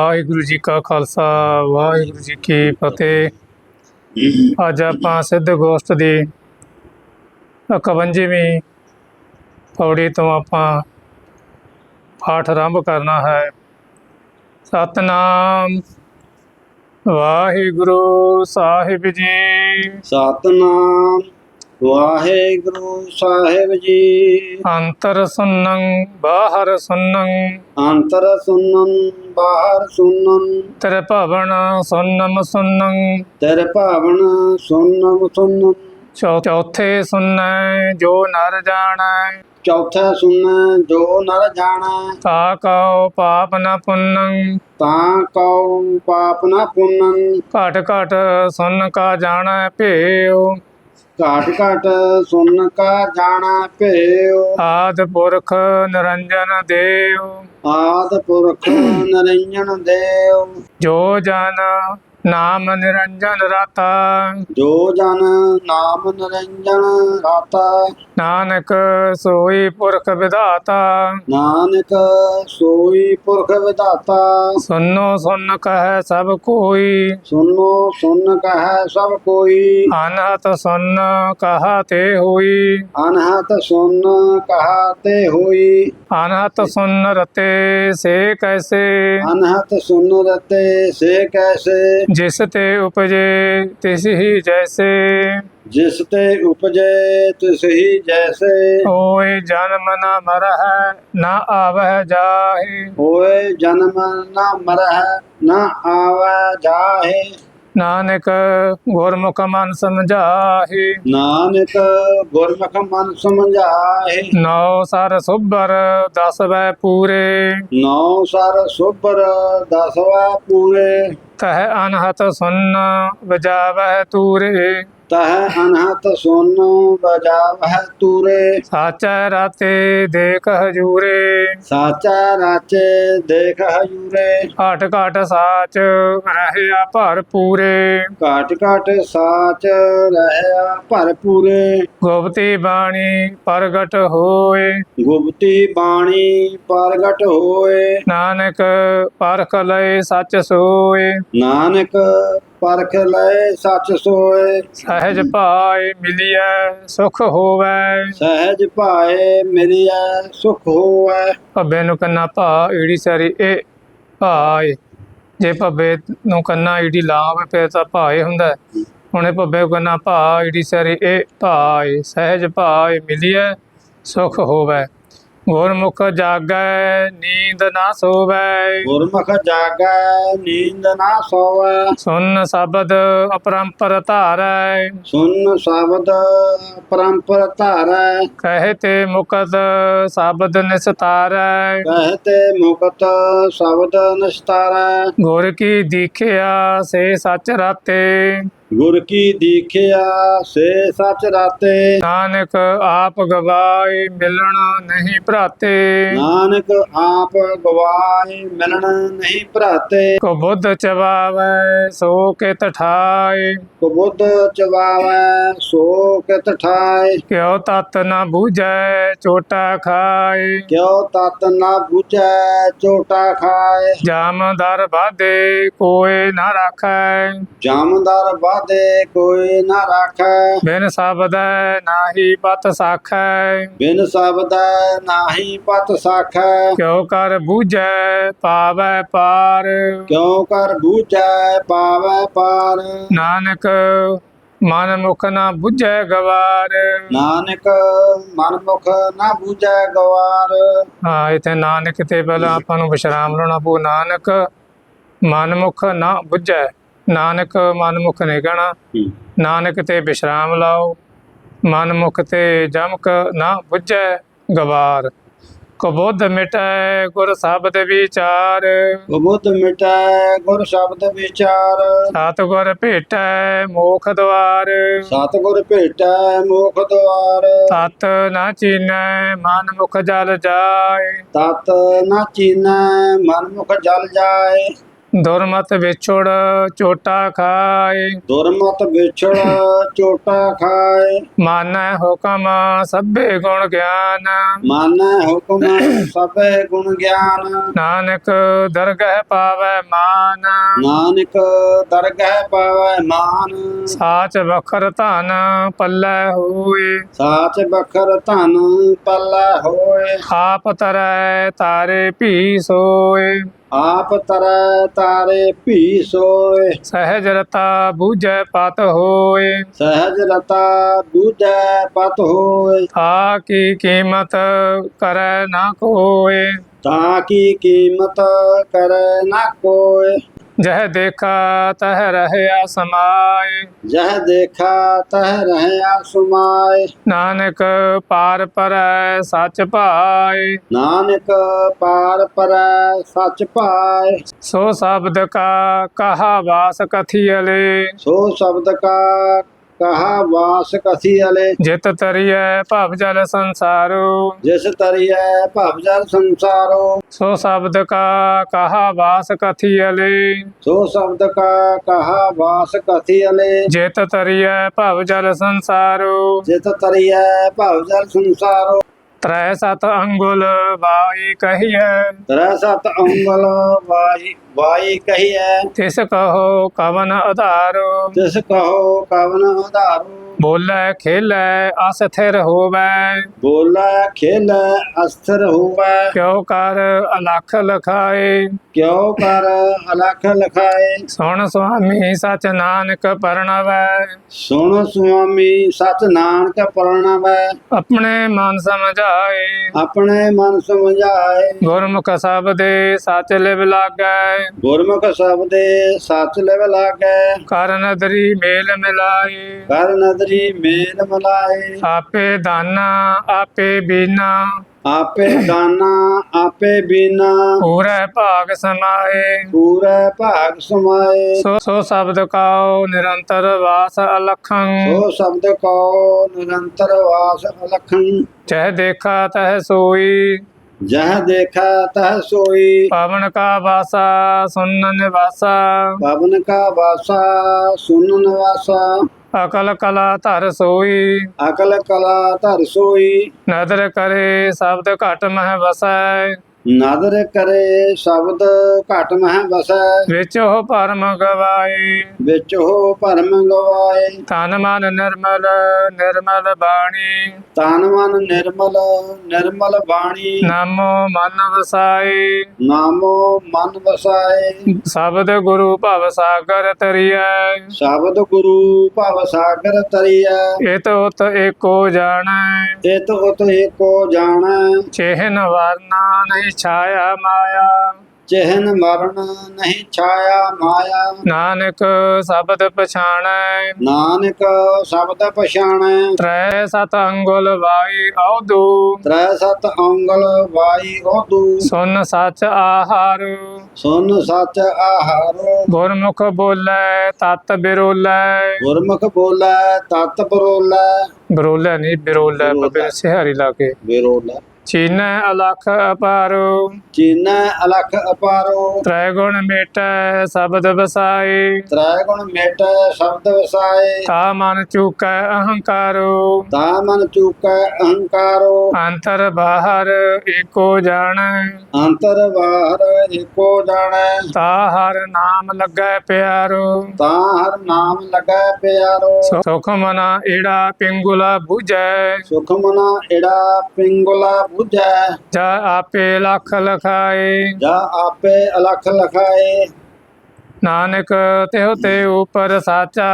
ਵਾਹਿਗੁਰੂ ਜੀ ਕਾ ਖਾਲਸਾ, ਵਾਹਿਗੁਰੂ ਜੀ ਕੀ ਫਤਿਹ। ਅੱਜ ਆਪਾਂ ਸਿੱਧ ਗੋਸ਼ਟ ਦੀ 51ਵੀਂ ਪੌੜੀ ਤੋਂ ਆਪਾਂ ਪਾਠ ਆਰੰਭ ਕਰਨਾ ਹੈ। ਸਤਨਾਮ ਵਾਹਿਗੁਰੂ ਸਾਹਿਬ ਜੀ। ਸਤਨਾਮ ਵਾਹਿਗੁਰੂ ਸਾਹਿਬ ਜੀ। ਅੰਤਰ ਸੁਨੰ ਬਾਹਰ ਸੁਨੰ ਅੰਤਰ ਸੁਨਨ ਬਾਹਰ ਸੁਨਨ ਤੇਰੇ ਭਵਨ ਸੁਨਮ ਸੁਨੰ ਤੇਰੇ ਭਾਵਨ ਸੁਨਮ ਸੁਨਨ ਚੌਥੇ ਸੁਨੈ ਜੋ ਨਰ ਜਾਣੈ। ਚੌਥਾ ਸੁਨ ਜੋ ਨਰ ਜਾਣੈ। ਤਾ ਕਉ ਪਾਪ ਨ ਪੁੰਨੰ। ਤਾਂ ਕਉ ਪਾਪ ਨਾ ਪੁੰਨਨ ਘਟ ਘਟ ਸੁਨ ਕਾ ਜਾਣੈ ਭੇਉ। ਘਾਟ ਘਾਟ ਸੁਨ ਕਾ ਜਾਣਾ ਭੇਉ। ਆਦ ਪੁਰਖ ਨਿਰੰਜਨ ਦੇਵ ਆਦ ਪੁਰਖ ਨਰਿੰਜਨ ਦੇਵ ਜੋ ਜਨ ਨਾਮ ਨਿਰੰਜਨ ਰਾਤਾ। ਜੋ ਜਨ ਨਾਮ ਨਿਰੰਜਨ ਰਾਤਾ। ਨਾਨਕ ਸੋਈ ਪੁਰਖ ਵਿਧਾਤਾ। ਨਾਨਕ ਸੋਈ ਪੁਰਖ ਵਿਧਾਤਾ। ਸੁਨੋ ਸੁਨ ਕਹੈ ਸਭ ਕੋਈ। ਸੁਨੋ ਸੁਨ ਕਹੈ ਸਭ ਕੋਈ। ਅਨਹਤ ਸੁਨ ਕਹਾ ਤੇ ਹੋਈ। ਅਨਹਤ ਸੁਨ ਕਹਾ ਤੇ ਹੋਈ। ਅਨਹਤ ਸੁਨ ਰਤੇ ਸੇ ਕੈਸੇ। ਅਨਹਤ ਸੁਨ ਰਤੇ ਸੇ ਕੈਸੇ। ਜਿਸ ਤੇ ਉਪਜੇ ਤਿਸ ਹੀ ਜੈਸੇ। ਜਿਸ ਤੇ ਉਪਜੇ ਤਿਸ ਹੀ ਜੈਸੇ। ਹੋਏ ਜਨਮ ਨ ਮਰਹਿ ਨਾ ਆਵਹਿ ਜਾਹੇ। ਹੋਏ ਜਨਮ ਨਾ ਮਰਹਿ ਨਾ ਆਵੈ ਜਾਹੇ। ਨਾਨਕ ਗੁਰਮੁਖ ਮਨ ਸਮਝਾਹੇ। ਨਾਨਕ ਗੁਰਮੁਖ ਮਨ ਸਮਝਾਏ ਨੌ ਸਰ ਸੁਭਰ ਦਸ ਵੈ ਪੂਰੇ। ਨੌ ਸਰ ਸੁਭਰ ਦਸਵਾ ਪੂਰੇ। ਤਹ ਅਨਹਤ ਸੁਨ ਵਜਾਵਹਿ ਤੂਰੇ। ਤਹ ਅਨਹਤ ਸੁਨ ਬਜਾਵਹਿ ਤੂਰੇ। ਸਾਚੈ ਰਾਤੇ ਦੇਖ ਹਜੂਰੇ ਸਾਚਾ ਰਾਚੇ ਦੇਖ ਹਜੂਰੇ ਘਟ ਘਟ ਸਾਚ ਰਹਿਆ ਭਰ ਪੂਰੇ ਘਾਟ ਘਾਟ ਸਾਚ ਰਹਿਆ ਭਰਪੂਰੇ। ਗੁਪਤੀ ਬਾਣੀ ਪ੍ਰਗਟ ਹੋਏ। ਗੁਪਤੀ ਬਾਣੀ ਪ੍ਰਗਟ ਹੋਏ। ਨਾਨਕ ਪਰਖ ਲਏ ਸੱਚ ਸੋਏ। ਨਾਨਕ ਪਰਖ ਲਏ ਸੱਚ ਸੋਏ। ਸਹਿਜ ਭਾਏ ਮਿਲਿਐ ਸੁਖ ਹੋਵੈ। ਸਹਿਜ ਭਾਏ ਮਿਲਿਆ ਸੁਖ ਹੋਵੇ। ਭੱਬੇ ਨੂੰ ਕੰਨਾ ਭਾ ਈੜੀ ਸਾਰੀ ਇਹ ਭਾਏ। ਜੇ ਭੱਬੇ ਨੂੰ ਕੰਨਾ ਈੜੀ ਲਾਵੇ ਫਿਰ ਤਾਂ ਭਾਏ ਹੁੰਦਾ। ਹੁਣੇ ਭੱਬੇ ਨੂੰ ਕੰਨਾ ਭਾ ਈੜੀ ਸਾਰੀ ਇਹ ਭਾਏ। ਸਹਿਜ ਭਾਏ ਮਿਲਿਐ ਸੁਖ ਹੋਵੈ। ਗੁਰਮੁਖ ਜਾਗੈ ਨੀਂਦ ਨਾ ਸੋਵੈ। ਗੁਰਮੁਖ ਜਾਗੈ ਨੀਂਦ ਨਾ ਸੋਵੈ। ਸੁਨ ਸ਼ਬਦ ਅਪਰੰਪਰ ਧਾਰੈ। ਸੁਨ ਸ਼ਬਦ ਪਰੰਪਰ ਧਾਰੈ। ਕਹੇ ਤੇ ਮੁਕਤ ਸ਼ਬਦ ਨਿਸਤਾਰੈ। ਕਹਤੇ ਮੁਕਤ ਸ਼ਬਦ ਨਿਸਤਾਰੈ। ਗੁਰ ਕੀ ਦੀਖਿਆ ਸੇ ਸੱਚ ਰਾਤੇ। ਗੁਰ ਕੀ ਦੀਖਿਆ ਸੇ ਸੱਚ ਰਾਤੇ। ਨਾਨਕ ਆਪ ਗਵਾਏ ਮਿਲਣ ਨਹੀਂ ਭਰਾਤੇ। ਨਾਨਕ ਆਪ ਗਵਾਏ ਮਿਲਣ ਨਹੀਂ ਭਰਾਤੇ। ਕੋ ਬੁੱਧ ਚਵਾਵੈ ਸੋ ਕੇ ਤਠਾਏ ਕਬੁੱਧ ਚਵਾਵੈ ਸੋ ਕਿਤ ਠਾਏ। ਕਿਉ ਤਤ ਨ ਬੂਝੈ ਚੋਟਾ ਖਾਏ। ਕਿਉ ਤਤ ਨਾ ਬੁਝੈ ਚੋਟਾ ਖਾਏ। ਜਾਮਦਰ ਬਾਦੇ ਕੋਏ ਨਾ ਰਾਖੈ। ਜਾਮਦਾਰ ਬਾਦੇ ਕੋਈ ਨਾ ਰਾਖੈ। ਬਿਨ ਸ਼ਬਦੈ ਨਾਹੀ ਪਤ ਸਾਖੈ। ਬਿਨ ਸ਼ਬਦ ਨਾਹੀ ਪਤ ਸਾਖੈ। ਕਿਉ ਕਰ ਬੂਝੈ ਪਾਵੈ ਪਾਰ। ਕਿਉ ਕਰ ਬੂਝੈ ਪਾਵੈ ਪਾਰ। ਨਾਨਕ ਮਨ ਮੁਖ ਨਾ ਬੁਝੈ ਗਵਾਰ। ਨਾਨਕ ਮਨ ਮੁਖ ਨਾ ਬੂਝੈ ਗਵਾਰ। ਹਾਂ ਇਥੇ ਨਾਨਕ ਤੇ ਪਹਿਲਾਂ ਆਪਾਂ ਨੂੰ ਵਿਸ਼ਰਾਮ ਲਾਉਣਾ ਪਊ। ਨਾਨਕ ਮਨ ਮੁਖ ਨਾ ਬੁਝੈ ਨਾਨਕ ਮਨ ਮੁਖ ਨਹੀਂ ਕਹਿਣਾ ਨਾਨਕ ਤੇ ਵਿਸ਼ਰਾਮ ਲਾਓ ਮਨ ਮੁਖ ਤੇ ਜਮਕ ਨਾ ਬੁਝੈ ਗਵਾਰ। ਕਬੋਧ ਮਿਟੈ ਗੁਰ ਸ਼ਬਦ ਵਿਚਾਰ। ਕਬੁੱਧ ਮਿਟੈ ਗੁਰ ਸ਼ਬਦ ਵਿਚਾਰ। ਸਤ ਗੁਰ ਭੇਟੈ ਮੋਖ ਦਵਾਰ। ਸਤਿਗੁਰ ਭੇਟੈ ਮੋਖ ਦੁਆਰ ਤਤ ਨਾ ਚੀਨੈ ਮਨ ਮੁਖ ਜਲ ਜਾਏ। ਤਤ ਨਾ ਚੀਨੈ ਮਨ ਮੁਖ ਜਲ ਜਾਏ। ਦੁਰਮਤ ਵਿਛੜ ਚੋਟਾ ਖਾਏ। ਦੁਰਮਤ ਵਿਛੜ ਚੋਟਾ ਖਾਏ। ਮਾਨੈ ਹੁਕਮ ਸਭੇ ਗੁਣ ਗਿਆਨ। ਮਾਨੈ ਹੁਕਮ ਸਭੇ ਗੁਣ ਗਿਆਨ। ਨਾਨਕ ਦਰਗਹਿ ਪਾਵੈ ਮਾਨ। ਨਾਨਕ ਦਰਗਹਿ ਪਾਵੈ ਮਾਨ। ਸਾਚ ਵਖਰ ਧਨ ਪੱਲੇ ਹੋਏ। ਸਾਚ ਬਖਰ ਧਨ ਪੱਲਾ ਹੋਏ। ਆਪ ਤਰੈ ਤਾਰੇ ਭੀ ਸੋਏ। ਆਪ ਤਰੈ ਤਾਰੇ ਭੀ ਸੋਏ ਸਹਿਜ ਰਤਾ ਬੂਝੈ ਪਤ ਹੋਏ। ਸਹਿਜ ਰਤਾ ਬੂਝੈ ਪਤ ਹੋਏ। ਤਾ ਕੀ ਕੀਮਤ ਕਰੈ ਨਾ ਕੋਏ। ਤਾਂ ਕੀ ਕੀਮਤ ਕਰੈ ਨਾ ਕੋਏ। ਜਹ ਦੇਖਾ ਤਹ ਰਹਿਆ ਸਮਾਏ। ਜਹ ਦੇਖਾ ਤਹ ਰਹਿਆ ਸੁਮਾਏ। ਨਾਨਕ ਪਾਰ ਪਰੈ ਸੱਚ ਭਾਏ। ਨਾਨਕ ਪਾਰ ਪਰੈ ਸੱਚ ਪਾਏ ਸੋ ਸ਼ਬਦ ਕਾ ਕਹਾ ਵਾਸ ਕਥੀਅਲੇ ਸੋ ਸ਼ਬਦ ਕਾ ਕਹਾ ਵਾਸ ਕਥੀ ਅਲੇ। ਜਿਤ ਤਰੀਐ ਭਵ ਜਲ ਸੰਸਾਰੋ। ਜਿਸ ਤਰੀਐ ਭਵ ਜਲ ਸੰਸਾਰੋ। ਸੋ ਸ਼ਬਦ ਕਾ ਕਹਾ ਵਾਸ ਕਥੀਅਲੇ ਸੋ ਸ਼ਬਦ ਕਾ ਕਹਾ ਵਾਸ ਕਥੀ ਅਲੇ। ਜਿਤ ਤਰੀਐ ਭਵ ਜਲ ਸੰਸਾਰੋ। ਜਿਤ ਤਰੀਐ ਭਵ ਜਲ ਸੰਸਾਰੋ। ਤ੍ਰੈ ਸਤ ਅੰਗੁਲ ਵਾਈ ਕਹੀਐ। ਤਰੈ ਸਤ ਅੰਗਲ ਵਾਈ ਵਾਈ ਕਹੀਐ। ਤਿਸ ਕਹੋ ਕਵਨ ਆਧਾਰੋ ਤਿਸ ਕਹੋ ਕਵਨ ਆਧਾਰੂ ਬੋਲੇ ਖੇਲੇ ਅਸਥਿਰ ਹੋਵੇ। ਬੋਲੇ ਖੇਲੇ ਅਸਥਿਰ ਹੋਵੇ। ਕਿਉ ਕਰ ਅਲਖ ਲਖਾਏ? ਕਿਉ ਕਰ ਅਲਖ ਲਖਾਏ? ਸੁਣ ਸੁਆਮੀ ਸਚ ਨਾਨਕ ਪਰਣਵੈ। ਸੁਣ ਸੁਆਮੀ ਸਚ ਨਾਨਕ ਪ੍ਰਣਵੈ। ਆਪਣੇ ਮਨ ਸਮਝਾਏ। ਆਪਣੇ ਮਨ ਸਮਝਾਏ। ਗੁਰਮੁਖ ਸਬਦੇ ਸਚ ਲਿਵ ਲਾਗੈ। ਗੁਰਮੁਖ ਸ਼ਬਦੇ ਸੱਚ ਲਿਵ ਲਾਗੈ। ਕਰ ਨਦਰੀ ਮੇਲ ਮਿਲਾਏ। ਕਰ ਨਦਰੀ ਮੇਲ ਮਲਾਏ ਆਪੇ ਦਾਨਾ ਆਪੇ ਬੀਨਾ ਆਪੇ ਦਾਨਾ ਆਪੇ ਬੀਨਾ ਪੂਰੇ ਭਾਗ ਸਮਾਏ ਪੂਰੇ ਭਾਗ ਸਮਾਏ ਸੋ ਸੋ ਸ਼ਬਦ ਕਾਉ ਨਿਰੰਤਰ ਵਾਸ ਅਲਖੰ ਸੋ ਸ਼ਬਦ ਕੋ ਨਿਰੰਤਰ ਵਾਸ ਅਲਖੰ ਚਹ ਦੇਖਾ ਤਹ ਸੋਈ ਜਹ ਦੇਖਾ ਤਹ ਸੋਈ ਪਵਨ ਕਾ ਵਾਸਾ ਸੁਨਨ ਨਿਵਾਸਾ ਪਵਨ ਕਾ ਵਾਸਾ ਸੁਨਨ ਵਾਸਾ ਅਕਲ ਕਲਾ ਧਰ ਸੋਈ। ਅਕਲ ਕਲਾ ਧਰ ਸੋਈ। ਨਦਰ ਕਰੇ ਸ਼ਬਦ ਘਟ ਮਹਿ ਵਸੈ। ਨਾਦਰ ਕਰੇ ਸ਼ਬਦ ਘਟ ਮਹਿ ਵਸੈ। ਵਿੱਚ ਉਹ ਪਰਮ ਗਵਾਏ। ਵਿੱਚ ਹੋ ਭਰਮ ਗਵਾਏ। ਤਨ ਮਨ ਨਿਰਮਲ ਨਿਰਮਲ ਬਾਣੀ। ਤਨ ਮਨ ਨਿਰਮਲ ਨਿਰਮਲ ਬਾਣੀ। ਨਾਮੋ ਮਨ ਵਸਾਏ। ਨਾਮੋ ਮਨ ਵਸਾਏ। ਸ਼ਬਦ ਗੁਰੂ ਭਵ ਸਾਗਰ ਤਰੀਐ। ਸ਼ਬਦ ਗੁਰੂ ਭਵ ਸਾਗਰ ਤਰੀਐ। ਇਤ ਉਤ ਏਕੋ ਜਾਣੈ। ਇਤ ਉਤ ਏਕੋ ਜਾਣੈ। ਚਿਹਨ ਵਰਨਾ ਨਹੀਂ ਛਾਇਆ ਮਾਇਆ। ਚਿਹਨ ਮਰਨ ਨਹੀਂ ਛਾਇਆ ਮਾਇਆ। ਨਾਨਕ ਸ਼ਬਦ ਪਛਾਣੈ। ਨਾਨਕ ਸ਼ਬਦ ਪਛਾਣੈ। ਤ੍ਰੈ ਸਤ ਅੰਗੁਲ ਵਾਈ ਆਉਦੂ ਤ੍ਰੈ ਸਤ ਅੰਗਲ ਵਾਈ ਹੋਦੂ ਸੁਨ ਸੱਚ ਆਹਾਰ। ਸੁਨ ਸੱਚ ਆਹਾਰੋ। ਗੁਰਮੁਖ ਬੋਲੇ ਤਤ ਬਿਰੋਲੇ। ਗੁਰਮੁਖ ਬੋਲੇ ਤਤ ਬਰੋਲੇ। ਬਰੋਲੇ ਨਹੀਂ ਬਿਰੋਲੇ। ਬੱਬੇ ਸਿਹਾਰੀ ਲਾ ਕੇ। ਬਿਰੋਲੇ। ਚੀਨੈ ਅਲਖ ਅਪਾਰੋ। ਚੀਨੈ ਅਲਖ ਅਪਾਰੋ। ਤ੍ਰੈ ਗੁਣ ਮੇਟੈ ਸ਼ਬਦ ਵਸਾਏ। ਤ੍ਰੈ ਗੁਣ ਮੇਟ ਸ਼ਬਦ ਵਸਾਏ। ਤਾ ਮਨ ਚੂਕੈ ਅਹੰਕਾਰੋ। ਤਾ ਮਨ ਚੂਕੈ ਅਹੰਕਾਰੋ। ਅੰਤਰ ਬਾਹਰ ਏਕੋ ਜਾਣੈ। ਅੰਤਰ ਬਾਹਰ ਏਕੋ ਜਾਣੈ। ਤਾ ਹਰ ਨਾਮ ਲੱਗੈ ਪਿਆਰੋ। ਤਾਂ ਹਰ ਨਾਮ ਲਗੈ ਪਿਆਰੋ। ਸੁਖ ਮਨਾ ਏੜਾ ਪਿੰਗੁਲਾ 부ਜੈ ਸੁਖ ਮਨਾ ਏੜਾ ਪਿੰਗੁਲਾ 부ਜੈ ਜਾ ਆਪੇ ਲਖ ਲਖਾਏ ਜਾ ਆਪੇ ਅਲਖ ਲਖਾਏ ਨਾਨਕ ਤਿਹੁ ਤੇ ਉਪਰ ਸਾਚਾ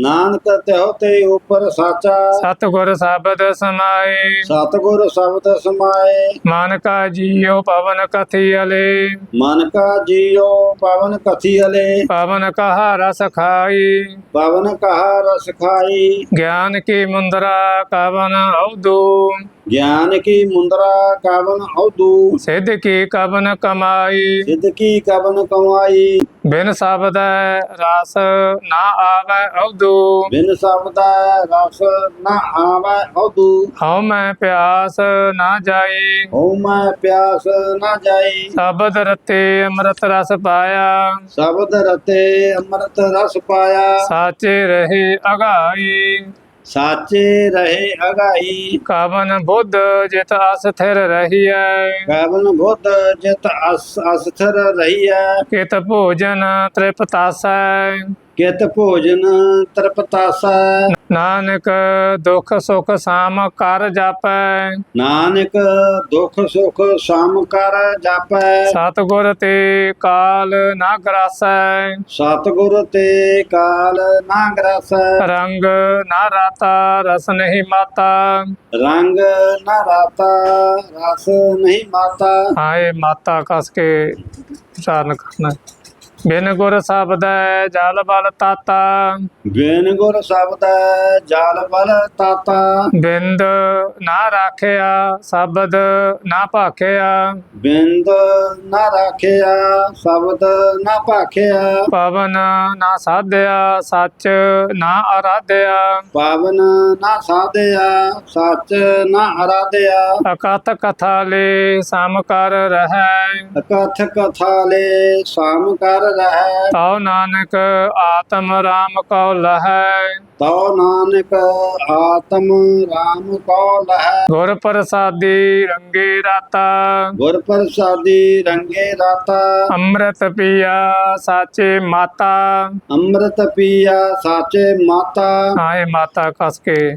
ਨਾਨਕ ਤਿਹੁ ਤੇ ਉਪਰ ਸਾਚਾ ਸਤਿਗੁਰ ਸ਼ਬਦ ਸਮਾਏ ਸਤਿਗੁਰ ਸ਼ਬਦ ਸਮਾਏ ਮਨ ਕਾ ਜੀਉ ਪਵਨ ਕਥੀ ਅਲੇ ਮਨ ਕਾ ਜੀਉ ਪਵਨ ਕਥੀ ਅਲੇ ਪਵਨ ਕਹਾ ਰਸ ਖਾਈ ਪਵਨ ਕਹਾ ਰਸ ਖਾਈ ਗਿਆਨ ਕੀ ਮੁੰਦਰਾ ਕਵਨ ਔਦੂ ज्ञान की मुद्रा कावन अवधु ਸਿੱਧ ਕੀ ਕਬਨ ਕਮਾਈ सिद्ध की कवन कमाई ਬਿਨ ਸ਼ਬਦ ਰਸ ਨਾ ਆਵੈ ਅਵਦੂ बिन शब्द रस न आवे अवधु ਹਉ ਮੈਂ ਪਿਆਸ ਨਾ ਜਾਈ हो मैं प्यास न जाई ਸ਼ਬਦ ਰਤੇ ਅੰਮ੍ਰਿਤ ਰਸ ਪਾਇਆ शब्द रते अमृत रस पाया ਸਾਚੇ ਰਹੇ ਅਗਾਈ ਸਾਚੇ ਰਹੇ ਅਗਾਈ ਕਾਵਨ ਬੁੱਧ ਜਿਤ ਅਸਥਿਰ ਰਹੀਐ। ਕਵਨ ਬੁੱਧ ਜਿਤ ਅਸ ਅਸਥਿਰ ਰਹੀਐ। ਕਿਤ ਭੋਜਨ ਤ੍ਰਿਪਤਾਸੈ। ਕਿਤ ਭੋਜਨ ਤਰਪਤਾਸਾ? ਨਾਨਕ ਦੁਖ ਸੁਖ ਸਾਮ ਕਰ ਜਾਪੈ। ਨਾਨਕ ਦੁਖ ਸੁਖ ਸਾਮ ਕਰ ਜਾਪੈ। ਸਤਗੁਰ ਤੇ ਕਾਲ ਨਾ ਗਰਾਸੈ। ਸਤਗੁਰ ਤੇ ਕਾਲ ਨਾ ਗਰਾਸੈ। ਰੰਗ ਨਾ ਰਾਤਾ ਰਸ ਨਹੀਂ ਮਾਤਾ। ਰੰਗ ਨਾ ਰਾਤਾ ਰਸ ਨਹੀਂ ਮਾਤਾ। ਹਾਏ ਮਾਤਾ ਕਸ ਕੇ ਉਚਾਰਨ ਕਰਨਾ। ਬਿਨ ਗੁਰ ਸਬਦੈ ਜਲ ਬਲ ਤਾਤਾ। ਬਿਨ ਗੁਰ ਸਬਦੈ ਜਲ ਬਲ ਤਾਤਾ। ਬਿੰਦ ਨਾ ਰਾਖਿਆ ਸ਼ਬਦ ਨਾ ਭਾਖਿਆ। ਬਿੰਦ ਨਾ ਰਾਖਿਆ ਸ਼ਬਦ ਨਾ ਭਾਖਿਆ। ਪਵਨ ਨਾ ਸਾਧਿਆ ਸੱਚ ਨਾ ਆਰਾਧਿਆ ਪਵਨ ਨਾ ਸਾਧਿਆ ਸੱਚ ਨਾ ਆਰਾਧਿਆ ਅਕਥ ਕਥਾ ਲੈ ਸਮ ਕਰ ਰਹੈ। ਅਕਥ ਕਥਾ ਲੈ ਸਮ ਕਰ ਲਹੈ ਤਉ ਨਾਨਕ ਆਤਮ ਰਾਮ ਕਉ ਲਹੈ ਤਉ ਨਾਨਕ ਆਤਮ ਰਾਮ ਕਉ ਲਹੈ ਗੁਰ ਪ੍ਰਸਾਦੀ ਰੰਗੇ ਰਾਤਾ। ਗੁਰ ਪ੍ਰਸਾਦੀ ਰੰਗੇ ਰਾਤਾ। ਅੰਮ੍ਰਿਤ ਪੀਆ ਸਾਚੇ ਮਾਤਾ। ਅੰਮ੍ਰਿਤ ਪੀਆ ਸਾਚੇ ਮਾਤਾ। ਆਏ ਮਾਤਾ ਕਸ ਕੇ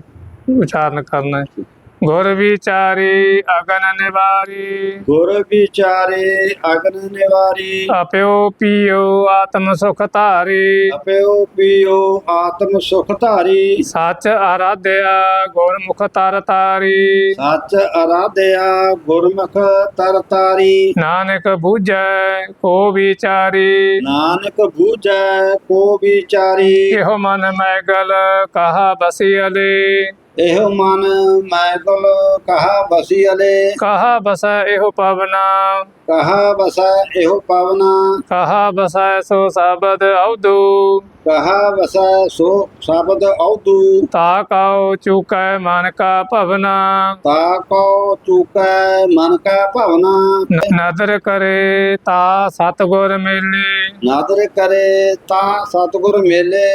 ਉਚਾਰਨ ਕਰਨਾ ਹੈ। ਗੁਰ ਵਿਚਾਰੇ ਅਗਨ ਨਿਵਾਰੀ ਗੁਰ ਵਿਚਾਰੇ ਅਗਨ ਨਿਵਾਰੀ ਆਪਿਓ ਪੀਓ ਆਤਮ ਸੁਖ ਧਾਰੀ ਅਪਿਓ ਪੀਓ ਆਤਮ ਸੁਖ ਧਾਰੀ ਸੱਚ ਆਰਾਧਿਆ ਗੁਰਮੁਖ ਤਰ ਤਾਰੀ ਸੱਚ ਆਰਾਧਿਆ ਗੁਰਮੁਖ ਤਰ ਤਾਰੀ ਨਾਨਕ ਬੂਝੈ ਕੋ ਵਿਚਾਰੀ ਨਾਨਕ ਬੂਝੈ ਕੋ ਵਿਚਾਰੀ ਇਹੋ ਮਨ ਮੈਗਲ ਕਹਾ ਬਸਿ ਅਲੇ ਇਹੋ ਮਨ ਮੈਂ ਕੋਲ ਕਹਾ ਬਸੀ ਅਲੇ। ਕਹਾ ਬਸੈ ਇਹੋ ਪਵਨਾ। ਕਹਾ ਬਸੈ ਇਹੋ ਪਵਨਾ। ਕਹਾ ਬਸੈ ਸੋ ਸਬਦ ਅਵਦੂ ਕਹਾ ਬਸੈ ਸੋ ਸ਼ਬਦ ਔਦੂ। ਤਾ ਕਉ ਚੁਕੈ ਮਨ ਕਾ ਭਵਨਾ। ਤਾ ਕੋ ਚੂਕੈ ਮਨ ਕਾ ਭਵਨਾ। ਨਦਰ ਕਰੇ ਤਾ ਸਤਗੁਰ ਮੇਲੇ। ਨਾਦਰ ਕਰੇ ਤਾ ਸਤਿਗੁਰ ਮੇਲੇ।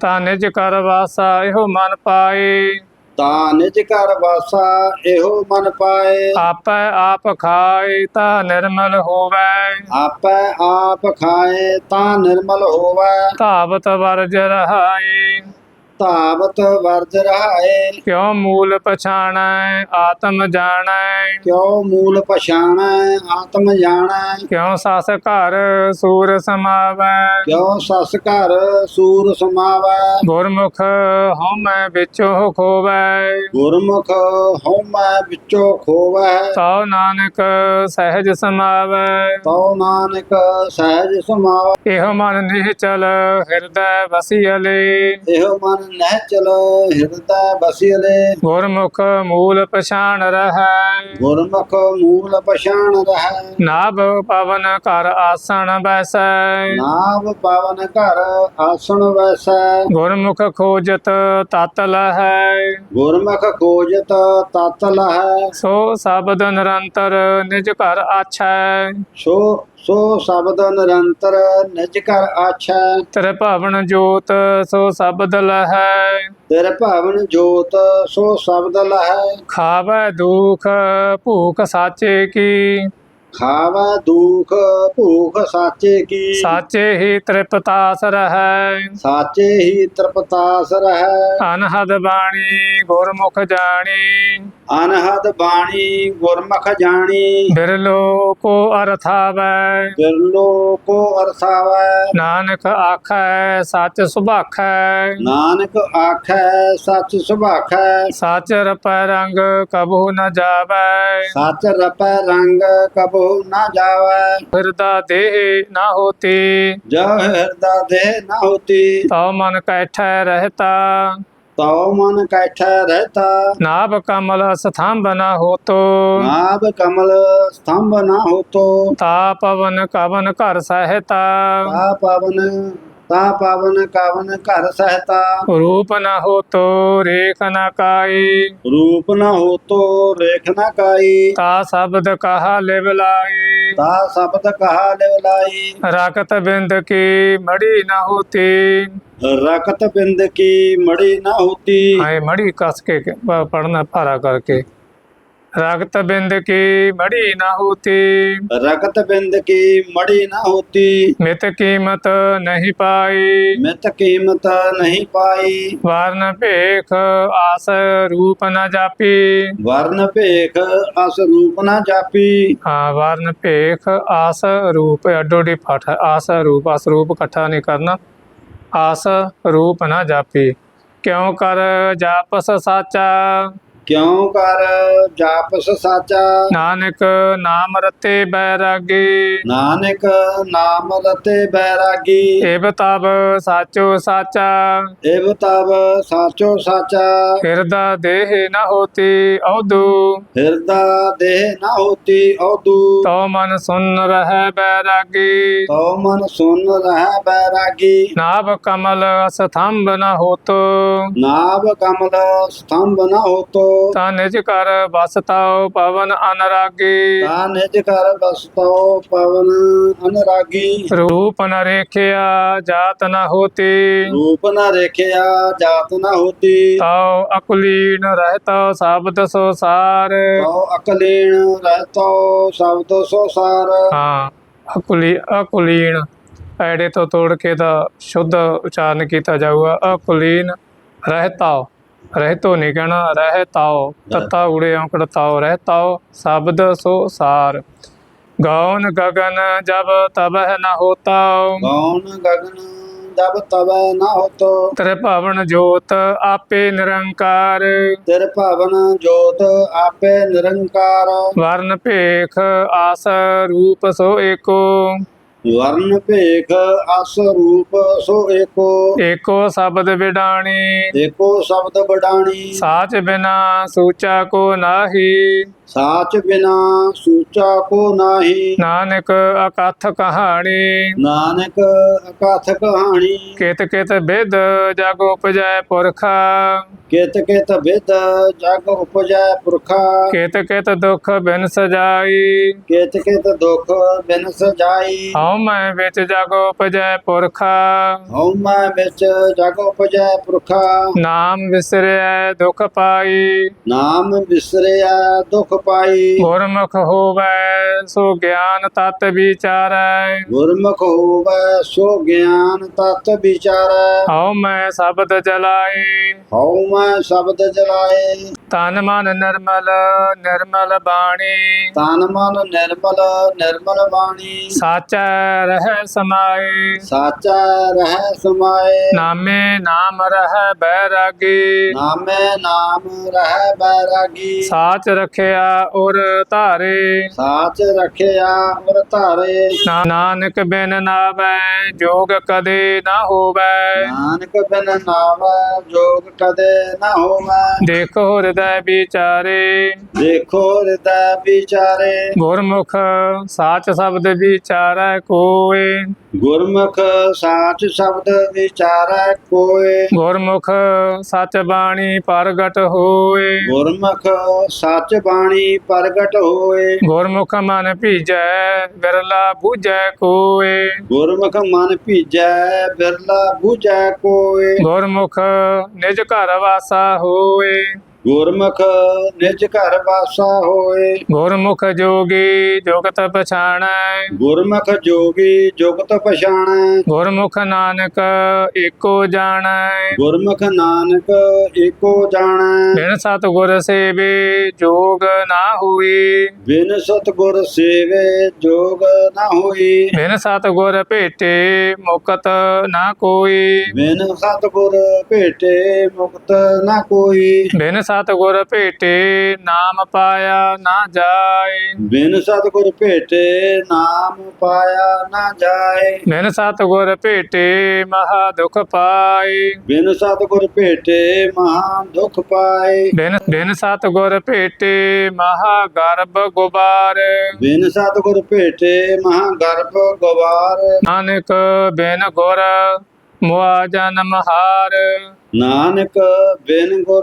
ਤਾ ਨਿਜ ਕਰ ਵਾਸਾ ਇਹੋ ਮਨ ਪਾਏ। ਤਾ ਨਿਜ ਘਰ ਵਾਸਾ ਇਹੋ ਮਨ ਪਾਏ। ਆਪੈ ਆਪ ਖਾਏ ਤਾ ਨਿਰਮਲ ਹੋਵੈ। ਆਪੈ ਆਪ ਖਾਏ ਤਾਂ ਨਿਰਮਲ ਹੋਵੈ। ਧਾਵਤ ਵਰਜ ਰਹਾਏ। ਧਾਵਤ ਵਰਜ ਰਹਾਏ। ਕਿਉ ਮੂਲ ਪਛਾਣੈ ਆਤਮ ਜਾਣੈ? ਕਿਉ ਮੂਲ ਪਛਾਣੈ ਆਤਮ ਜਾਣੈ? ਕਿਉ ਸਸ ਘਰ ਸੂਰ ਸਮਾਵੈ? ਕਿਉ ਸਸ ਘਰ ਸੂਰ ਸਮਾਵੈ? ਗੁਰਮੁਖ ਹਉਮੈ ਵਿੱਚੋ ਖੋਵੈ। ਗੁਰਮੁਖ ਹਉਮੈ ਵਿੱਚੋਂ ਖੋਵੈ। ਤਉ ਨਾਨਕ ਸਹਿਜ ਸਮਾਵੈ। ਤਉ ਨਾਨਕ ਸਹਿਜ ਸਮਾਵੈ। ਇਹੋ ਮਨ ਨਿਹਚਲ ਹਿਰਦੈ ਵਸਿਅਲੇ। ਇਹੋ ਮਨ ਨਹਿ ਚਲ ਹਿਰਦੈ ਬਸਿਲੇ ਗੁਰਮੁਖ ਮੂਲ ਪਛਾਣ ਰਹੈ। ਗੁਰਮੁਖ ਮੂਲ ਪਛਾਣ ਰਹਿ। ਨਾਭ ਪਵਨ ਘਰ ਆਸਣ ਬੈਸੈ। ਨਾਮ ਪਾਵਨ ਘਰ ਆਸਣ ਵੈਸੈ ਗੁਰਮੁਖ ਖੋਜਤ ਤਤ ਲਹੈ। ਗੁਰਮੁਖ ਖੋਜਤ ਤਤ ਲਹੈ। ਸੋ ਸ਼ਬਦ ਨਿਰੰਤਰ ਨਿਜ ਘਰ ਆਛੈ। ਸੋ ਸੋ ਸ਼ਬਦ ਨਿਰੰਤਰ ਨਿਜ ਕਰ ਆਛੈ। ਤੇਰੇ ਭਵਨ ਜੋਤ ਸੋ ਸ਼ਬਦ ਲਹੈ। ਤੇਰੇ ਭਾਵਨ ਜੋਤ ਸੋ ਸ਼ਬਦ ਲਹੈ। ਖਾਵੈ ਦੁਖ ਭੂਖ ਸਾਚੇ ਕੀ। ਖਾਵੈ ਦੁਖ ਭੂਖ ਸਾਚੇ ਕੀ? ਸਾਚੇ ਹੀ ਤ੍ਰਿਪਤਾਸ ਰਹੈ ਸਾਚੇ ਹੀ ਤ੍ਰਿਪਤਾਸ ਰਹਿ ਅਨਹਦ ਬਾਣੀ ਗੁਰਮੁਖ ਜਾਣੀ। ਅਨਹਦ ਬਾਣੀ ਗੁਰਮੁਖ ਜਾਣੀ। ਬਿਰਲੋ ਕੋ ਅਰਥਾਵੈ ਬਿਰਲੋ ਕੋ ਅਰਥਾਵੈ ਨਾਨਕ ਆਖੈ ਸੱਚ ਸੁਭਾਖੈ। ਨਾਨਕ ਆਖੈ ਸੱਚ ਸੁਭਾਖੈ। ਸੱਚ ਰਪੈ ਰੰਗ ਕਬੂ ਨ ਜਾਵੈ। ਸੱਚ ਰਪੈ ਰੰਗ ਕਬੋ ਨਾ ਜਾਵੈ। ਫਿਰਦਾ ਦੇਹ ਨਾ ਹੋਤੀ। ਜੋ ਹਿਰਦਾ ਦੇਹ ਨਾ ਹੋਤੀ। ਤਉ ਮਨ ਕੈਠੈ ਰਹਤਾ। ਤਉ ਮਨ ਕੈਠੈ ਰਹਤਾ। ਨਾਭ ਕਮਲ ਸਥੰਭ ਨ ਹੋਤੋ। ਨਾਭ ਕਮਲ ਸਤੰਭ ਨਾ ਹੋਤੋ। ਤਾ ਪਵਨ ਕਵਨ ਘਰ ਸਹਿਤਾ। ਤਾ ਪਵਨ ਤਾ ਪਵਨ ਕਵਨ ਘਰ ਸਹਤਾ ਰੂਪ ਨ ਹੋਤੋ ਰੇਖ ਨ ਕਾਈ ਰੂਪ ਨ ਹੋਤੋ ਰੇਖ ਨ ਕਾਈ ਤਾ ਸ਼ਬਦ ਕਹਾ ਲਿਵ ਲਾਈ ਤਾ ਸ਼ਬਦ ਕਹਾ ਲਿਵ ਲਾਈ ਰਕਤ ਬਿੰਦ ਕੀ ਮੜੀ ਨ ਹੋਤੀ ਰਕਤ ਬਿੰਦ ਕੀ ਮੜੀ ਨ ਹੋਤੀ ਆਏ ਮੜੀ ਕਸ ਕੇ ਪੜਨਾ ਭਾਰਾ ਕਰਕੇ ਰਕਤ ਨ ਨ ਨ ਜਾਪੀ। ਨ ਹਾਂ ਵਰਨ ਭੇਖ ਆਸ ਰੂਪ ਆਸ ਰੂਪ ਆਸ ਰੂਪ ਇਕੱਠਾ ਨਹੀਂ ਕਰਨਾ। ਆਸ ਰੂਪ ਨਾ ਜਾਪੀ। ਕਿਉ ਕਰ ਜਾਪਸ ਸਾਚਾ? ਕਿਉ ਕਰ ਜਾਪਸ ਸਾਚਾ? ਨਾਨਕ ਨਾਮ ਰਤੇ ਬੈਰਾਗੀ। ਨਾਨਕ ਨਾਮ ਰਤੇ ਬੈਰਾਗੀ। ਏਵ ਤਬ ਸਾਚੋ ਸਾਚਾ। ਏਵ ਤਬ ਸਾਚੋ ਸਾਚਾ। ਹਿਰਦਾ ਦੇਹ ਨ ਹੋਤੀ ਔਦੂ। ਹਿਰਦਾ ਦੇਹ ਨਾ ਹੋਤੀ ਔਦੂ। ਤਉ ਮਨ ਸੁਨ ਰਹਿ ਬੈਰਾਗੀ। ਤਉ ਮਨ ਸੁਨ ਰਹਿ ਬੈਰਾਗੀ। ਨਾਭ ਕਮਲ ਸਥੰਭ ਨ ਹੋਤੋ। ਨਾਭ ਕਮਲ ਸਤੰਭ ਨ ਹੋਤੋ। ਤਾ ਨਿਜ ਕਰ ਬਸਤਾਉ ਪਵਨ ਅਨਰਾਗੀ। ਤਾਂ ਨਿਜ ਕਰ ਬਸਤੋ ਪਵਨ ਅਨਰਾਗੀ। ਰੂਪ ਨ ਰੇਖਿਆ ਜਾਤ ਨ ਹੋਤੀ। ਰੂਪ ਨ ਰੇਖਿਆ ਜਾਤ ਨ ਹੋਤੀ। ਤਾਉ ਅਕਲੀਨ ਰਹਿਤਾ ਸ਼ਬਦ ਸੋ ਸਾਰ। ਤਉ ਅਕਲੀਣ ਰਹਿਤੋ ਸ਼ਬਦ ਸੋ ਸਾਰ। ਹਾਂ ਅਕਲੀ ਅਕਲੀਨ ਐੜੇ ਤੋਂ ਤੋੜ ਕੇ ਦਾ ਸ਼ੁੱਧ ਉਚਾਰਨ ਕੀਤਾ ਜਾਊਗਾ। ਅਕਲੀਨ ਰਹਿਤਾਉ। ਰਹਿਤੋ ਨਹੀਂ ਕਹਿਣਾ ਰਹਿਤਾਉ ਤਤਾ ਉੜੇ ਔਂਕੜ ਤਾਉ ਰਹਿਤਾਉ ਸ਼ਬਦ ਸੋ ਸਾਰ। ਗੌਨ ਗਗਨ ਜਬ ਤਬਹ ਨ ਹੋਤਾਉ ਗੌਣ ਗਗਨ ਜਬ ਤਵੈ ਨ ਹੋਤੋ। ਤ੍ਰਿਭਵਨ ਜੋਤ ਆਪੇ ਨਿਰੰਕਾਰ। ਤੇਰ ਭਵਨ ਜੋਤ ਆਪੇ ਨਿਰੰਕਾਰ। ਵਰਨ ਭੇਖ ਆਸ ਰੂਪ ਸੋ ਏਕੋ। ਵਰਨ ਭੇਖ ਅਸ ਰੂਪ ਸੋ ਏਕੋ। ਏਕੋ ਸ਼ਬਦ ਵਿਡਾਣੀ ਏਕੋ ਸ਼ਬਦ ਬਡਾਣੀ। ਸਾਚ ਬਿਨਾ ਸੂਚਾ ਕੋ ਨਾਹੀ। ਸਾਚ ਬਿਨਾ ਸੂਚਾ ਕੋ ਨਾਹੀ। ਨਾਨਕ ਅਕਥ ਕਹਾਣੀ। ਨਾਨਕ ਅਕਥ ਕਹਾਣੀ। ਕਿਤ ਕਿਤ ਬਿਦ ਜਗ ਉਪਜੈ ਪੁਰਖਾ। ਕਿਤ ਕਿਤ ਵਿਦ ਜਗ ਉਪਜੈ ਪੁਰਖਾ। ਕਿਤ ਕਿਤ ਦੁਖ ਬਿਨ ਸਜਾਈ। ਕਿਤ ਕਿਤ ਦੁਖ ਬਿਨ ਸਜਾਈ। ਹਉ ਮੈਂ ਵਿੱਚ ਜਗ ਉਪਜੈ ਪੁਰਖਾ। ਹਉ ਮੈਂ ਵਿੱਚ ਜਗ ਉਪਜੈ ਪੁਰਖਾ। ਨਾਮ ਵਿਸਰਿਐ ਦੁਖ ਪਾਈ। ਨਾਮ ਵਿਸਰਿਆ ਦੁਖ ਪਾਈ। ਗੁਰਮੁਖ ਹੋਵੈ ਸੋ ਗਿਆਨ ਤਤ ਵਿਚਾਰੈ। ਗੁਰਮੁਖ ਹੋਵੈ ਸੋ ਗਿਆਨ ਤਤ ਵਿਚਾਰੈ। ਹਉ ਮੈਂ ਸ਼ਬਦ ਜਲਾਈ ਹਉ ਮੈਂ ਸ਼ਬਦ ਜਲਾਏ। ਤਨ ਮਨ ਨਿਰਮਲ ਨਿਰਮਲ ਬਾਣੀ। ਤਨ ਮਨ ਨਿਰਮਲ ਨਿਰਮਲ ਬਾਣੀ। ਸਾਚੈ ਰਹਿ ਸਮਾਈ ਸਾਚਾ ਰਹਿ ਸਮਾਏ। ਨਾਮੇ ਨਾਮ ਰਹਿ ਬੈਰਾਗੀ। ਨਾਮੇ ਨਾਮ ਰਹਿ ਬੈਰਾਗੀ। ਸਾਚ ਰਖਿਆ ਔਰ ਧਾਰੇ। ਸਾਚ ਰਖਿਆ ਅਮਰ ਧਾਰੇ। ਨਾਨਕ ਬਿਨ ਨਾਵੈ ਜੋਗ ਕਦੇ ਨਾ ਹੋਵੈ। ਨਾਨਕ ਬਿਨ ਨਾਵੈ ਜੋਗ ਕਦੇ ਨਾ ਹੋਵੈ। ਦੇਖੋ ਹਿਰਦੈ ਵਿਚਾਰੇ। ਦੇਖੋ ਹਿਰਦੈ ਵਿਚਾਰੇ। ਗੁਰਮੁਖ ਸਾਚ ਸ਼ਬਦ ਵਿਚਾਰੈ ਕੋਏ। ਗੁਰਮੁਖ ਸਾਚ ਸ਼ਬਦ ਵਿਚਾਰੈ ਕੋਏ। ਗੁਰਮੁਖ ਸਚ ਬਾਣੀ ਪ੍ਰਗਟ ਹੋਏ। ਗੁਰਮੁਖ ਸੱਚ ਬਾਣੀ ਪ੍ਰਗਟ ਹੋਏ। ਗੁਰਮੁਖ ਮਨ ਭੀਜੈ ਬਿਰਲਾ ਬੂਝੈ ਕੋਏ। ਗੁਰਮੁਖ ਮਨ ਭੀਜੈ ਬਿਰਲਾ ਬੂਝੈ ਕੋਏ। ਗੁਰਮੁਖ ਨਿਜ ਘਰ ਵਾਸਾ ਹੋਏ। ਗੁਰਮੁਖ ਨਿਜ ਘਰ ਵਾਸਾ ਹੋਏ। ਗੁਰਮੁਖ ਜੋਗੀ ਜੁਗਤ ਪਛਾਣੈ। ਗੁਰਮੁਖ ਜੋਗੀ ਜੁਗਤ ਪਛਾਣੈ। ਗੁਰਮੁਖ ਨਾਨਕ ਏਕੋ ਜਾਣੈ। ਗੁਰਮੁਖ ਨਾਨਕ ਏਕੋ ਜਾਣੈ। ਬਿਨ ਸਤਿਗੁਰ ਸੇਵੇ ਜੋਗ ਨਾ ਹੋਈ। ਬਿਨ ਸਤਗੁਰ ਸੇਵੇ ਜੋਗ ਨਾ ਹੋਈ। ਬਿਨ ਸਤਿਗੁਰ ਭੇਟੇ ਮੁਕਤ ਨਾ ਕੋਈ। ਬਿਨ ਸਤਗੁਰ ਭੇਟੇ ਮੁਕਤ ਨਾ ਕੋਈ। ਬਿਨ ਸਤਿਗੁਰ ਭੇਟੇ ਨਾਮ ਪਾਇਆ ਨਾ ਜਾਏ। ਬਿਨ ਸਤਿਗੁਰ ਭੇਟੇ ਨਾਮ ਪਾਇਆ ਨਾ ਜਾਏ। ਬਿਨ ਸਤਿਗੁਰ ਭੇਟੇ ਮਹਾ ਦੁਖ ਪਾਏ। ਬਿਨ ਸਤਿਗੁਰ ਭੇਟੇ ਮਹਾ ਦੁਖ ਪਾਏ। ਬਿਨ ਬਿਨ ਸਤਿਗੁਰ ਭੇਟੇ ਮਹਾ ਗਰਭ ਗੁਬਾਰ। ਬਿਨ ਸਤਿਗੁਰ ਭੇਟੇ ਮਹਾ ਗਰਭ ਗਵਾਰ ਨਾਨਕ ਬਿਨ ਗੁਰ ਮੁਆ ਜਨਮ ਹਾਰ। ਨਾਨਕ ਬਿਨ ਗੁਰ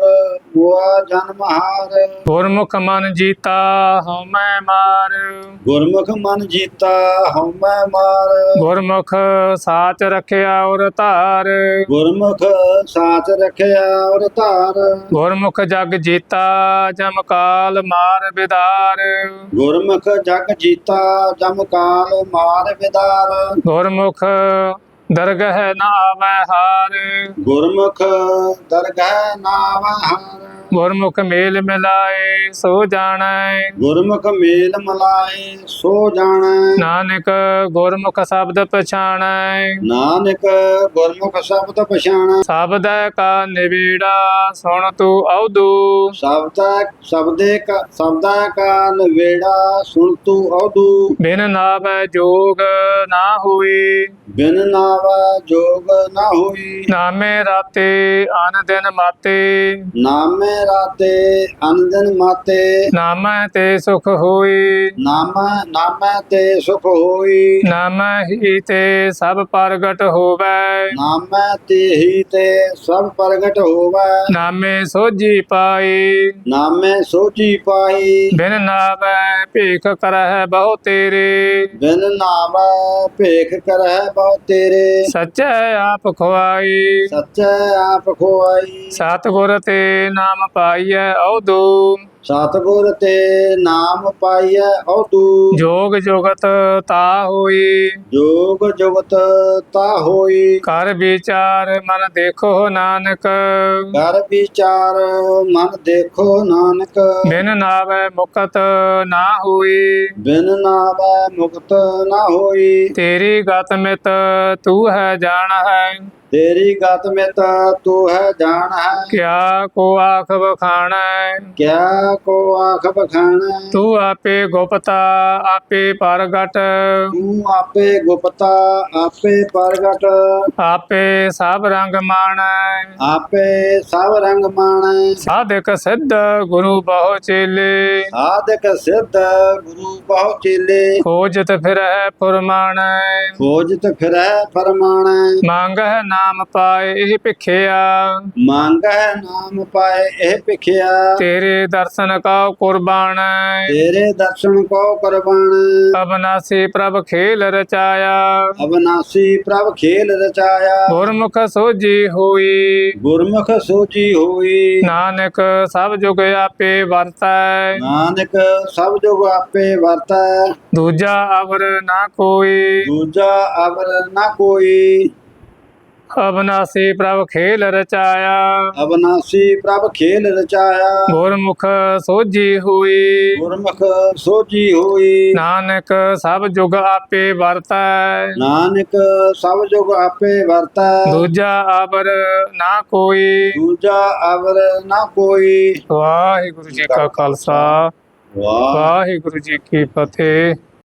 ਹੁਆ ਜਨਮ ਹਾਰ। ਗੁਰਮੁਖ ਮਨ ਜੀਤਾ ਹਉ ਮੈਂ ਮਾਰ। ਗੁਰਮੁਖ ਮਨ ਜੀਤਾ ਹਉਮੈ ਮਾਰ। ਗੁਰਮੁਖ ਸਾਚ ਰਖਿਆ ਔਰ ਧਾਰ। ਗੁਰਮੁਖ ਸਾਚ ਰਖਿਆ ਔਰ ਧਾਰ। ਗੁਰਮੁਖ ਜਗ ਜੀਤਾ ਜਮ ਕਾਲ ਮਾਰ ਬਿਦਾਰ। ਗੁਰਮੁਖ ਜਗ ਜੀਤਾ ਜਮ ਕਾਲ ਮਾਰ ਵਿਦਾਰ ਗੁਰਮੁਖ ਦਰਗਹਿ ਨਾ ਆਵੈ ਹਾਰ। ਗੁਰਮੁਖ ਦਰਗਹਿ ਨਾਮ ਹਾਰ। ਗੁਰਮੁਖ ਮੇਲ ਮਿਲਾਏ ਸੋ ਜਾਣੈ। ਗੁਰਮੁਖ ਮੇਲ ਮਲਾਏ ਸੋ ਜਾਣੈ। ਨਾਨਕ ਗੁਰਮੁਖ ਸ਼ਬਦ ਪਛਾਣੈ। ਨਾਨਕ ਗੁਰਮੁਖ ਸ਼ਬਦ ਪਛਾਣੈ। ਸ਼ਬਦ ਕਾ ਨਿਬੇੜਾ ਸੁਣ ਤੂੰ ਔਦੂ ਸ਼ਬਦ ਸ਼ਬਦੇ ਕਾ ਸ਼ਬਦਾ ਕਾ ਨਵੇੜਾ ਸੁਣ ਤੂੰ ਔਦੂ ਬਿਨ ਨਾਵੈ ਜੋਗ ਨਾ ਹੋਈ। ਬਿਨ ਨਾਵਾ ਜੋਗ ਨਾ ਹੋਈ। ਨਾਮੇ ਰਾਤੇ ਅਨ ਦਿਨ ਮਾਤੇ। ਨਾਮੇ ਰਾਤੇ ਅਨੰਦਨ ਮਾਤੇ। ਨਾਮੈ ਤੇ ਸੁਖ ਹੋਈ। ਨਾਮ ਨਾਮੈ ਤੇ ਸੁਖ ਹੋਈ। ਨਾਮੈ ਹੀ ਤੇ ਸਭ ਪ੍ਰਗਟ ਹੋਵੈ। ਨਾਮੈ ਤੇ ਹੀ ਤੇ ਸਭ ਪ੍ਰਗਟ ਹੋਵੈ। ਨਾਮੇ ਸੋਜੀ ਪਾਈ। ਨਾਮੇ ਸੋਚੀ ਪਾਈ। ਬਿਨ ਨਾਵੈ ਭੀਖ ਕਰਹਿ ਬਹੁ ਤੇਰੇ। ਬਿਨ ਨਾਮੈ ਭੇਖ ਕਰਹਿ ਬਹੁ ਤੇਰੇ। ਸਚੈ ਆਪ ਖਵਾਈ ਸੱਚੈ ਆਪ ਖੋਆਈ। ਸਤਿਗੁਰ ਤੇ ਨਾਮ ਪਾਈਐ ਔਦੂ ਸਤਿਗੁਰ ਤੇ ਨਾਮ ਪਾਈਐ ਔਦੂ ਜੋਗ ਜੁਗਤ ਤਾ ਹੋਈ। ਜੋਗ ਜੁਗਤ ਤਾ ਹੋਈ। ਕਰ ਵਿਚਾਰ ਮਨ ਦੇਖੋ ਨਾਨਕ। ਕਰ ਵਿਚਾਰ ਮਨ ਦੇਖੋ ਨਾਨਕ। ਬਿਨ ਨਾਵੈ ਮੁਕਤ ਨਾ ਹੋਈ। ਬਿਨ ਨਾਮੈ ਮੁਕਤ ਨਾ ਹੋਈ। ਤੇਰੀ ਗਤ ਮਿਤ ਤੂੰ ਹੈ ਜਾਣ। ਹੈ ਤੇਰੀ ਗਤ ਮਿਤ ਤੂੰ ਹੈ ਜਾਣ ਹੈ। ਕਿਆ ਕੋ ਆਖ ਬਖਾਣਾ ਕਿਆ ਕੋ ਆਖ ਬਖਾਣਾ ਤੂੰ ਆਪੇ ਗੁਪਤਾ ਆਪੇ ਪ੍ਰਗਟ। ਤੂੰ ਆਪੇ ਗੁਪਤਾ ਆਪੇ ਪ੍ਰਗਟ। ਆਪੇ ਸਭ ਰੰਗ ਮਾਣੈ। ਆਪੇ ਸਭ ਰੰਗ ਮਾਣੈ। ਸਾਧਕ ਸਿੱਧ ਗੁਰੂ ਬਹੁ ਚੇਲੇ। ਸਾਧਕ ਸਿੱਧ ਗੁਰੂ ਬਹੁ ਚੇਲੇ। ਖੋਜਤ ਫਿਰਹਿ ਫੁਰਮਾਣੈ। ਖੋਜਤ ਫਿਰੈ ਫਰਮਾਣੈ। ਮੰਗਹਿ ਨਾਮ ਪਾਏ ਇਹ ਭਿਖਿਆ। ਮੰਗੈ ਨਾਮ ਪਾਏ ਇਹ ਭਿਖਿਆ। ਤੇਰੇ ਦਰਸ਼ਨ ਕਉ ਕੁਰਬਾਨੈ। ਤੇਰੇ ਦਰਸ਼ਨ ਕੋ ਕੁਰਬਾਨ। ਅਬਨਾਸੀ ਪ੍ਰਭ ਖੇਲ ਰਚਾਇਆ। ਅਬਨਾਸੀ ਪ੍ਰਭ ਖੇਲ ਰਚਾਇਆ। ਗੁਰਮੁਖ ਸੋਜੀ ਹੋਈ। ਗੁਰਮੁਖ ਸੋਚੀ ਹੋਈ। ਨਾਨਕ ਸਭ ਜੁਗ ਆਪੇ ਵਰਤੈ। ਨਾਨਕ ਸਭ ਜੁਗ ਆਪੇ ਵਰਤੈ। ਦੂਜਾ ਅਵਰ ਨਾ ਕੋਈ। ਦੂਜਾ ਅਵਰ ਨਾ ਕੋਈ। ਅਬਨਾਸੀ ਪ੍ਰਭ ਖੇਲ ਰਚਾਇਆ। ਅਬਨਾਸੀ ਪ੍ਰਭ ਖੇਲ ਰਚਾਇਆ। ਗੁਰਮੁਖ ਸੋਜੀ ਹੋਈ। ਗੁਰਮੁਖ ਸੋਚੀ ਹੋਈ। ਨਾਨਕ ਸਭ ਜੁਗ ਆਪੇ ਵਰਤੈ। ਨਾਨਕ ਸਭ ਜੁਗ ਆਪੇ ਵਰਤੈ। ਦੂਜਾ ਅਵਰ ਨਾ ਕੋਈ। ਦੂਜਾ ਅਵਰ ਨਾ ਕੋਈ। ਵਾਹਿਗੁਰੂ ਜੀ ਕਾ ਖਾਲਸਾ। ਵਾਹ। ਵਾਹਿਗੁਰੂ ਜੀ ਕੀ ਫਤਿਹ।